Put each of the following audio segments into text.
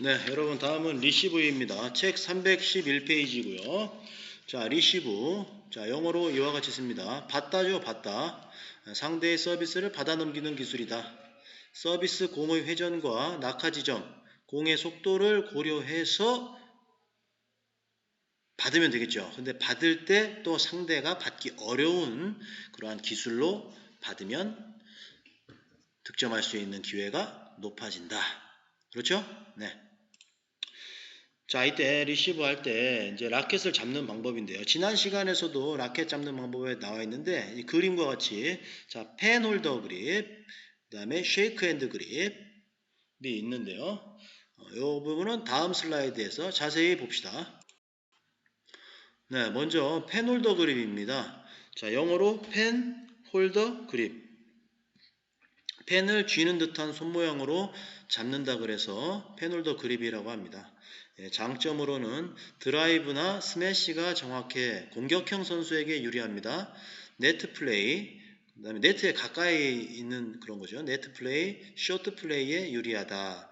네, 여러분 다음은 리시브입니다. 책 311페이지고요. 자, 리시브. 자, 영어로 이와 같이 씁니다. 받다죠, 받다. 상대의 서비스를 받아 넘기는 기술이다. 서비스 공의 회전과 낙하 지점, 공의 속도를 고려해서 받으면 되겠죠. 근데 받을 때 또 상대가 받기 어려운 그러한 기술로 받으면 득점할 수 있는 기회가 높아진다. 그렇죠? 네. 자, 이때 리시브 할 때 이제 라켓을 잡는 방법인데요. 지난 시간에서도 라켓 잡는 방법에 나와 있는데 이 그림과 같이 자, 펜 홀더 그립, 그다음에 쉐이크 핸드 그립이 있는데요. 어, 이 부분은 다음 슬라이드에서 자세히 봅시다. 네, 먼저 펜 홀더 그립입니다. 자, 영어로 펜 홀더 그립. 펜을 쥐는 듯한 손 모양으로 잡는다 그래서 펜홀더 그립이라고 합니다. 예, 장점으로는 드라이브나 스매시가 정확해 공격형 선수에게 유리합니다. 네트 플레이, 그 다음에 네트에 가까이 있는 그런 거죠. 네트 플레이, 쇼트 플레이에 유리하다.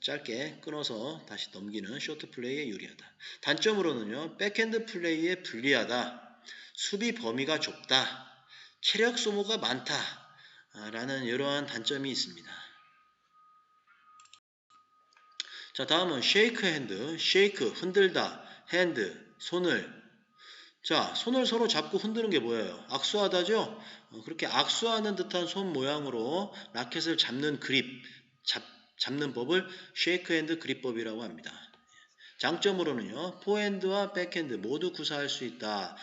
짧게 끊어서 다시 넘기는 쇼트 플레이에 유리하다. 단점으로는요. 백핸드 플레이에 불리하다. 수비 범위가 좁다. 체력 소모가 많다. 아, 라는 이러한 단점이 있습니다. 자, 다음은 쉐이크 핸드, 쉐이크 흔들다, 핸드 손을 자, 손을 서로 잡고 흔드는 게 뭐예요? 악수하다죠? 어, 그렇게 악수하는 듯한 손 모양으로 라켓을 잡는 그립, 잡, 잡는 법을 쉐이크 핸드 그립법이라고 합니다. 장점으로는요, 포핸드와 백핸드 모두 구사할 수 있다.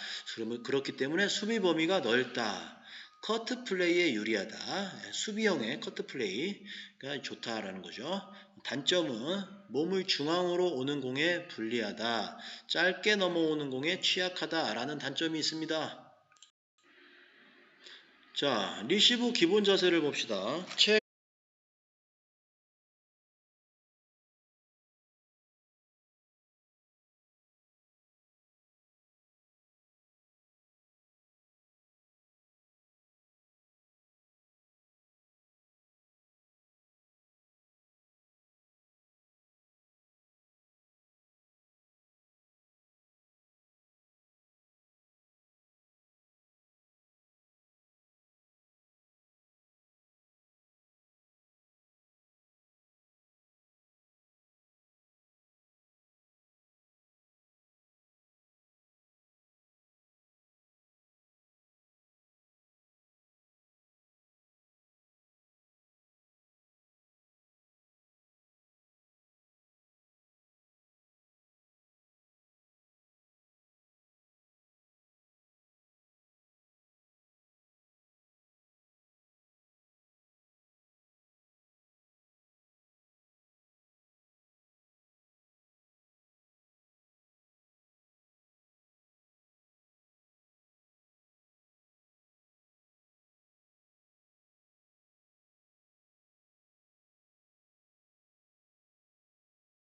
그렇기 때문에 수비 범위가 넓다. 커트 플레이에 유리하다. 예, 수비형의 커트 플레이가 좋다라는 거죠. 단점은 몸을 중앙으로 오는 공에 불리하다. 짧게 넘어오는 공에 취약하다라는 단점이 있습니다. 자, 리시브 기본 자세를 봅시다. 책